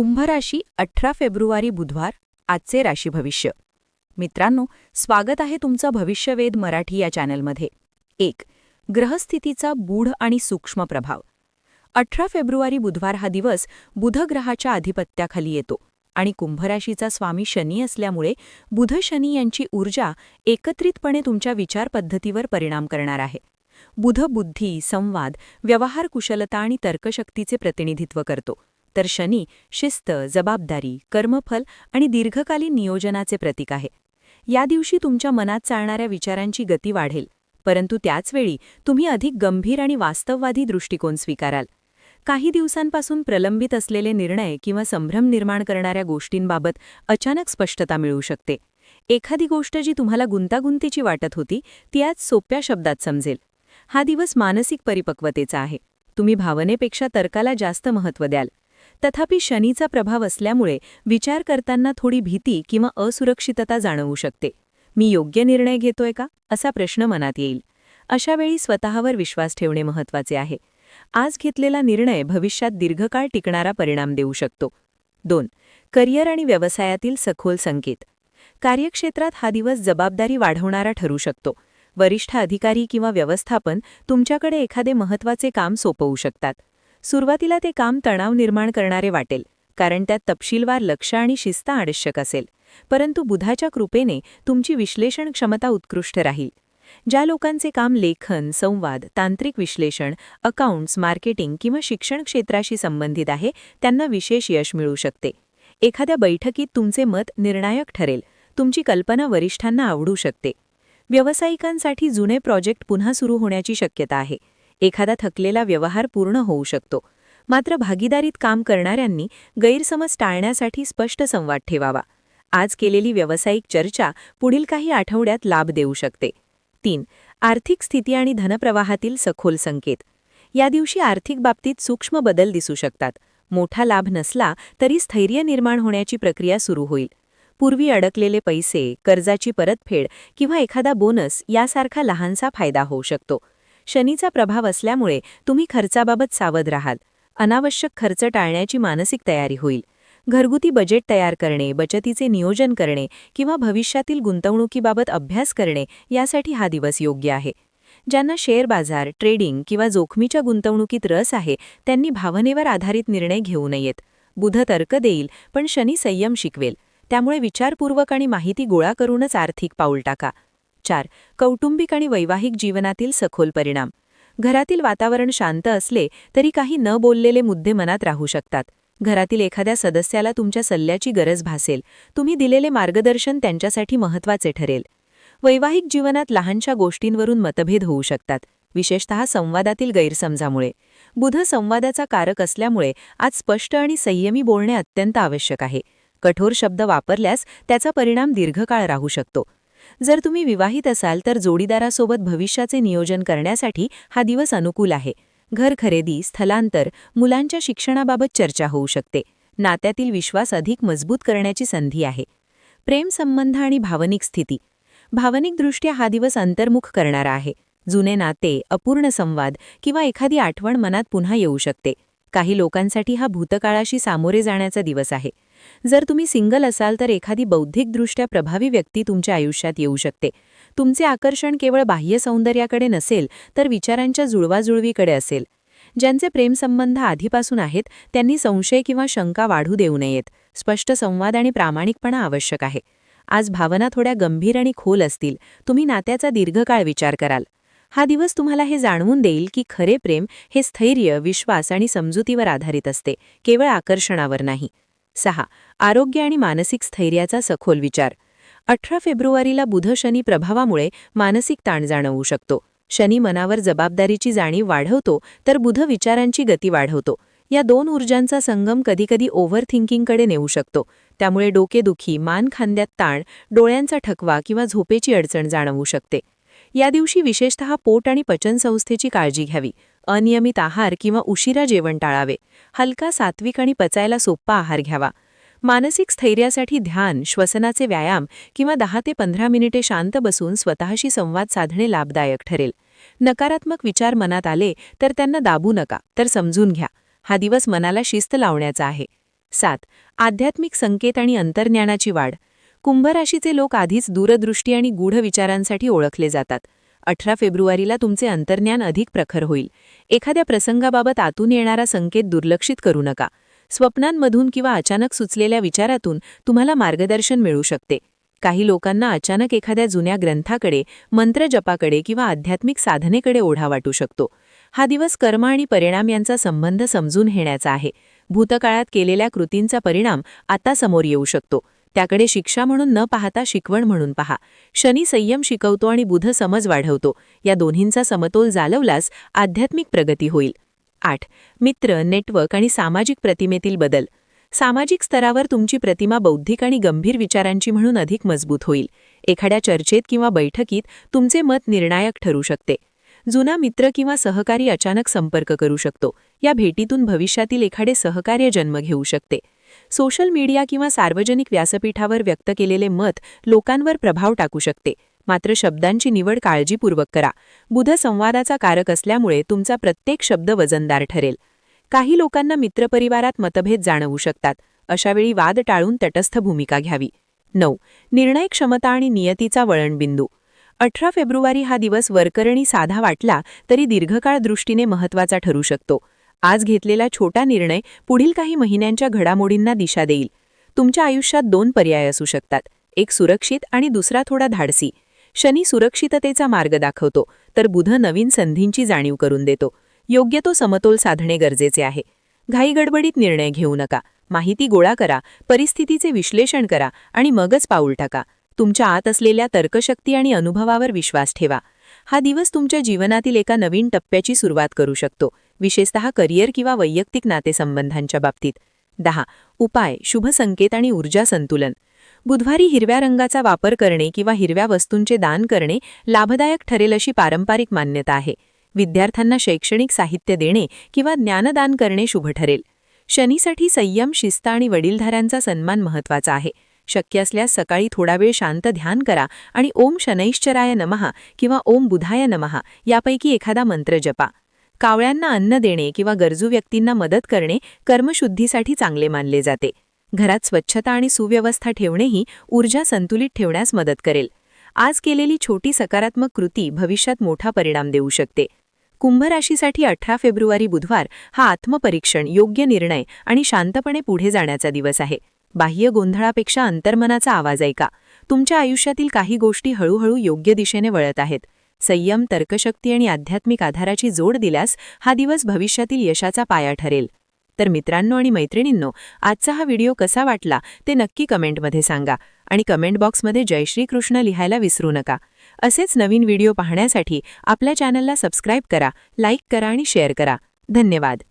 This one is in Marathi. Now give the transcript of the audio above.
कुंभराशी अठरा फेब्रुवारी बुधवार आजचे राशी भविष्य मित्रांनो स्वागत आहे तुमचं भविष्यवेध मराठी या चॅनलमध्ये. एक ग्रहस्थितीचा बूढ आणि सूक्ष्म प्रभाव. अठरा फेब्रुवारी बुधवार हा दिवस बुधग्रहाच्या आधिपत्याखाली येतो आणि कुंभराशीचा स्वामी शनी असल्यामुळे बुध शनी यांची ऊर्जा एकत्रितपणे तुमच्या विचारपद्धतीवर परिणाम करणार आहे. बुध बुद्धी संवाद व्यवहार कुशलता आणि तर्कशक्तीचे प्रतिनिधित्व करतो. तर शनी शिस्त जबाबदारी कर्मफल आणि दीर्घकालीन नियोजनाचे प्रतीक आहे. या दिवशी तुमच्या मनात चालणाऱ्या विचारांची गती वाढेल परंतु त्याचवेळी तुम्ही अधिक गंभीर आणि वास्तववादी दृष्टिकोन स्वीकाराल. काही दिवसांपासून प्रलंबित असलेले निर्णय किंवा संभ्रम निर्माण करणाऱ्या गोष्टींबाबत अचानक स्पष्टता मिळू शकते. एखादी गोष्ट जी तुम्हाला गुंतागुंतीची वाटत होती ती आज सोप्या शब्दात समजेल. हा दिवस मानसिक परिपक्वतेचा आहे. तुम्ही भावनेपेक्षा तर्काला जास्त महत्त्व द्याल. तथापि शनीचा प्रभाव असल्यामुळे विचार करताना थोडी भीती किंवा असुरक्षितता जाणवू शकते. मी योग्य निर्णय घेतोय का? असा प्रश्न मनात येईल. अशावेळी स्वतःवर विश्वास ठेवणे महत्त्वाचे आहे. आज घेतलेला निर्णय भविष्यात दीर्घकाळ टिकणारा परिणाम देऊ शकतो. दोन. करिअर आणि व्यवसायातील सखोल संकेत. कार्यक्षेत्रात हा दिवस जबाबदारी वाढवणारा ठरू शकतो. वरिष्ठ अधिकारी किंवा व्यवस्थापन तुमच्याकडे एखादे महत्त्वाचे काम सोपवू शकतात. सुरुवातीला ते काम तणाव निर्माण करणारे वाटेल कारण त्यात तपशीलवार लक्ष आणि शिस्त आवश्यक असेल. परंतु बुधाच्या कृपेने तुमची विश्लेषण क्षमता उत्कृष्ट राहील. ज्या लोकांचे काम लेखन संवाद तांत्रिक विश्लेषण अकाउंट्स मार्केटिंग किंवा शिक्षण क्षेत्राशी संबंधित आहे त्यांना विशेष यश मिळू शकते. एखाद्या बैठकीत तुमचे मत निर्णायक ठरेल. तुमची कल्पना वरिष्ठांना आवडू शकते. व्यावसायिकांसाठी जुने प्रोजेक्ट पुन्हा सुरू होण्याची शक्यता आहे. एखादा थकलेला व्यवहार पूर्ण होऊ शकतो. मात्र भागीदारीत काम करणाऱ्यांनी गैरसमज टाळण्यासाठी स्पष्ट संवाद ठेवावा. आज केलेली व्यावसायिक चर्चा पुढील काही आठवड्यात लाभ देऊ शकते. तीन आर्थिक स्थिती आणि धनप्रवाहातील सखोल संकेत. या दिवशी आर्थिक बाबतीत सूक्ष्म बदल दिसू शकतात. मोठा लाभ नसला तरी स्थैर्य निर्माण होण्याची प्रक्रिया सुरू होईल. पूर्वी अडकलेले पैसे कर्जाची परतफेड किंवा एखादा बोनस यासारखा लहानसा फायदा होऊ शकतो. शनीचा प्रभाव असल्यामुळे तुम्ही खर्चाबाबत सावध राहाल. अनावश्यक खर्च टाळण्याची मानसिक तयारी होईल. घरगुती बजेट तयार करणे बचतीचे नियोजन करणे किंवा भविष्यातील गुंतवणुकीबाबत अभ्यास करणे यासाठी हा दिवस योग्य आहे. ज्यांना शेअर बाजार ट्रेडिंग किंवा जोखमीच्या गुंतवणुकीत रस आहे त्यांनी भावनेवर आधारित निर्णय घेऊ नयेत. बुध तर्क देईल पण शनी संयम शिकवेल. त्यामुळे विचारपूर्वक आणि माहिती गोळा करूनच आर्थिक पाऊल टाका. चार कौटुंबिक आणि वैवाहिक जीवनातील सखोल परिणाम. घरातील वातावरण शांत असले तरी काही न बोललेले मुद्दे मनात राहू शकतात. घरातील एखाद्या सदस्याला तुमच्या सल्ल्याची गरज भासेल. तुम्ही दिलेले मार्गदर्शन त्यांच्यासाठी महत्त्वाचे ठरेल. वैवाहिक जीवनात लहानशा गोष्टींवरून मतभेद होऊ शकतात विशेषतः संवादातील गैरसमजामुळे. बुध संवादाचा कारक असल्यामुळे आज स्पष्ट आणि संयमी बोलणे अत्यंत आवश्यक आहे. कठोर शब्द वापरल्यास त्याचा परिणाम दीर्घकाळ राहू शकतो. जर तुम्ही विवाहित असाल तर जोडीदारासोबत भविष्याचे नियोजन करण्यासाठी हा दिवस अनुकूल आहे. घर खरेदी स्थलांतर मुलांच्या शिक्षणाबाबत चर्चा होऊ शकते. नात्यातील विश्वास अधिक मजबूत करण्याची संधी आहे. प्रेमसंबंध आणि भावनिक स्थिती. भावनिकदृष्ट्या हा दिवस अंतर्मुख करणारा आहे. जुने नाते अपूर्ण संवाद किंवा एखादी आठवण मनात पुन्हा येऊ शकते. काही लोकांसाठी हा भूतकाळाशी सामोरे जाण्याचा दिवस आहे. जर तुम्ही सिंगल असाल तर एखादी बौद्धिकदृष्ट्या प्रभावी व्यक्ती तुमच्या आयुष्यात येऊ शकते. तुमचे आकर्षण केवळ बाह्य सौंदर्याकडे नसेल तर विचारांच्या जुळवाजुळवीकडे असेल. ज्यांचे प्रेमसंबंध आधीपासून आहेत त्यांनी संशय किंवा शंका वाढू देऊ नयेत. स्पष्ट संवाद आणि प्रामाणिकपणा आवश्यक आहे. आज भावना थोड्या गंभीर आणि खोल असतील तुम्ही नात्याचा दीर्घकाळ विचार कराल. हा दिवस तुम्हाला हे जाणवून देईल की खरे प्रेम हे स्थैर्य विश्वास आणि समजुतीवर आधारित असते केवळ आकर्षणावर नाही. सहा. आरोग्य आणि मानसिक स्थैर्याचा सखोल विचार. अठरा फेब्रुवारीला बुध शनी प्रभावामुळे मानसिक ताण जाणवू शकतो. शनी मनावर जबाबदारीची जाणीव वाढवतो तर बुध विचारांची गती वाढवतो. या दोन ऊर्जांचा संगम कधीकधी ओव्हर थिंकिंगकडे नेऊ शकतो. त्यामुळे डोकेदुखी मान खांद्यात ताण डोळ्यांचा ठकवा किंवा झोपेची अडचण जाणवू शकते. या दिवशी विशेषतः पोट आणि पचनसंस्थेची काळजी घ्यावी. अनियमित आहार किंवा उशिरा जेवण टाळावे. हलका सात्विक आणि पचायला सोप्पा आहार घ्यावा. मानसिक स्थैर्यासाठी ध्यान श्वसनाचे व्यायाम किंवा दहा ते पंधरा मिनिटे शांत बसून स्वतःशी संवाद साधणे लाभदायक ठरेल. नकारात्मक विचार मनात आले तर त्यांना दाबू नका तर समजून घ्या. हा दिवस मनाला शिस्त लावण्याचा आहे. सात आध्यात्मिक संकेत आणि अंतर्ज्ञानाची वाढ. कुंभराशीचे लोक आधीच दूरदृष्टी आणि गूढ विचारांसाठी ओळखले जातात. अठरा फेब्रुवारीला तुमचे अंतर्ज्ञान अधिक प्रखर होईल. एखाद्या प्रसंगाबाबत आतून येणारा संकेत दुर्लक्षित करू नका. स्वप्नांमधून किंवा अचानक सुचलेल्या विचारातून तुम्हाला मार्गदर्शन मिळू शकते. काही लोकांना अचानक एखाद्या जुन्या ग्रंथाकडे मंत्रजपाकडे किंवा आध्यात्मिक साधनेकडे ओढा वाटू शकतो. हा दिवस कर्म आणि परिणाम यांचा संबंध समजून घेण्याचा आहे. भूतकाळात केलेल्या कृतींचा परिणाम आता समोर येऊ शकतो. त्याकडे शिक्षा म्हणून न पाहता शिकवण म्हणून पहा. शनी संयम शिकवतो आणि बुध समज वाढवतो. या दोन्हींचा समतोल जालवल्यास आध्यात्मिक प्रगती होईल. आठ. मित्र नेटवर्क आणि सामाजिक प्रतिमेतील बदल. सामाजिक स्तरावर तुमची प्रतिमा बौद्धिक आणि गंभीर विचारांची म्हणून अधिक मजबूत होईल. एखाद्या चर्चेत किंवा बैठकीत तुमचे मत निर्णायक ठरू शकते. जुना मित्र किंवा सहकारी अचानक संपर्क करू शकतो. या भेटीतून भविष्यातील एखादे सहकार्य जन्म घेऊ शकते. सोशल मीडिया किंवा सार्वजनिक व्यासपीठावर व्यक्त केलेले मत लोकांवर प्रभाव टाकू शकते. मात्र शब्दांची निवड काळजीपूर्वक करा. बुध संवादाचा कारक असल्यामुळे तुमचा प्रत्येक शब्द वजनदार ठरेल. काही लोकांना मित्रपरिवारात मतभेद जाणवू शकतात. अशावेळी वाद टाळून तटस्थ भूमिका घ्यावी. नऊ. निर्णय क्षमता आणि नियतीचा वळणबिंदू. अठरा फेब्रुवारी हा दिवस वरकरणी साधा वाटला तरी दीर्घकाळ दृष्टीने महत्त्वाचा ठरू शकतो. आज घेतलेला छोटा निर्णय पुढील काही महिन्यांच्या घडामोडींना दिशा देईल. तुमच्या आयुष्यात दोन पर्याय असू शकतात. एक सुरक्षित आणि दुसरा थोडा धाडसी. शनी सुरक्षिततेचा मार्ग दाखवतो तर बुध नवीन संधींची जाणीव करून देतो. योग्य तो समतोल साधणे गरजेचे आहे. घाईगडबडीत निर्णय घेऊ नका. माहिती गोळा करा परिस्थितीचे विश्लेषण करा आणि मगच पाऊल टाका. तुमच्या आत असलेल्या तर्कशक्ती आणि अनुभवावर विश्वास ठेवा. हा दिवस तुमच्या जीवनातील एका नवीन टप्प्याची सुरुवात करू शकतो. विशेषतः करिअर किंवा वैयक्तिक नातेसंबंधांच्या बाबतीत. दहा. उपाय. शुभ संकेत आणि ऊर्जा संतुलन. बुधवारी हिरव्या रंगाचा वापर करणे किंवा हिरव्या वस्तूंचे दान करणे लाभदायक ठरेल अशी पारंपरिक मान्यता आहे. विद्यार्थ्यांना शैक्षणिक साहित्य देणे किंवा ज्ञानदान करणे शुभ ठरेल. शनीसाठी संयम शिस्त आणि वडीलधाऱ्यांचा सन्मान महत्त्वाचा आहे. शक्य असल्यास सकाळी थोडा वेळ शांत ध्यान करा आणि ओम शनैश्चराय नमहा किंवा ओम बुधाय नमहा यापैकी एखादा मंत्र जपा. कावळ्यांना अन्न देणे किंवा गरजू व्यक्तींना मदत करणे कर्मशुद्धीसाठी चांगले मानले जाते. घरात स्वच्छता आणि सुव्यवस्था ठेवणेही ऊर्जा संतुलित ठेवण्यास मदत करेल. आज केलेली छोटी सकारात्मक कृती भविष्यात मोठा परिणाम देऊ शकते. कुंभ राशीसाठी अठरा फेब्रुवारी बुधवार हा आत्मपरीक्षण योग्य निर्णय आणि शांतपणे पुढे जाण्याचा दिवस आहे. बाह्य गोंधळापेक्षा अंतर्मनाचा आवाज ऐका. तुमच्या आयुष्यातील काही गोष्टी हळूहळू योग्य दिशेने वळत आहेत. संयम तर्कशक्ती आणि आध्यात्मिक आधाराची जोड दिल्यास हा दिवस भविष्यातील यशाचा पाया ठरेल. तर मित्रांनो आणि मैत्रिणींनो आजचा हा व्हिडिओ कसा वाटला ते नक्की कमेंटमध्ये सांगा आणि कमेंट बॉक्समध्ये जय श्रीकृष्ण लिहायला विसरू नका. असेच नवीन व्हिडिओ पाहण्यासाठी आपल्या चॅनलला सबस्क्राईब करा लाईक करा आणि शेअर करा. धन्यवाद.